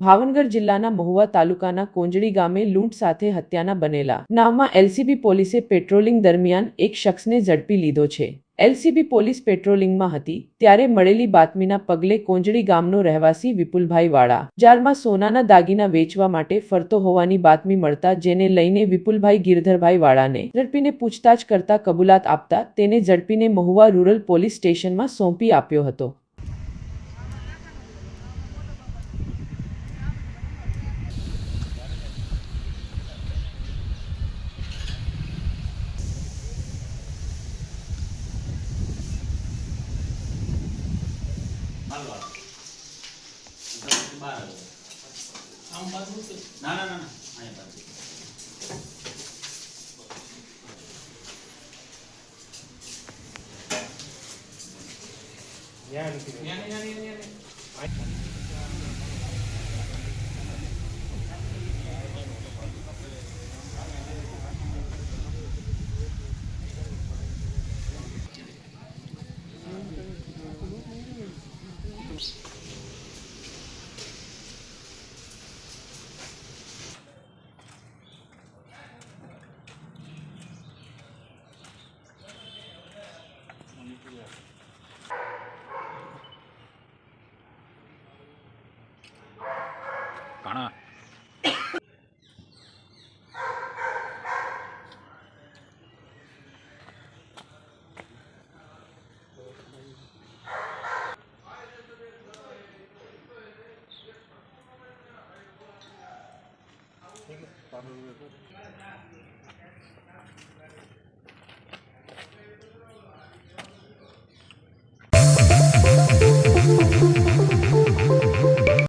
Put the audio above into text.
ભાવનગર જિલ્લાના મહુવા તાલુકાના કોંજડી ગામે લૂંટ સાથે હત્યાના બનેલા. નામમાં એલસીબી પોલીસે પેટ્રોલિંગ દરમિયાન એક શખ્સને ઝડપી લીધો છે. એલસીબી પોલીસ પેટ્રોલિંગમાં હતી, ત્યારે મળેલી બાતમીના પગલે કોંજડી ગામનો રહેવાસી વિપુલભાઈ વાળા. જારમાં સોનાના દાગીના વેચવા માટે ફરતો હોવાની બાતમી મળતા જેને લઈને વિપુલભાઈ ગિરધરભાઈ વાળાને ઝડપીને પૂછતાછ કરતા કબૂલાત આપતા તેને ઝડપીને મહુવા રૂરલ પોલીસ સ્ટેશનમાં સોંપી આપ્યો હતો. ના ના ના ના અહીંયા બાજુ. かな。Thank you.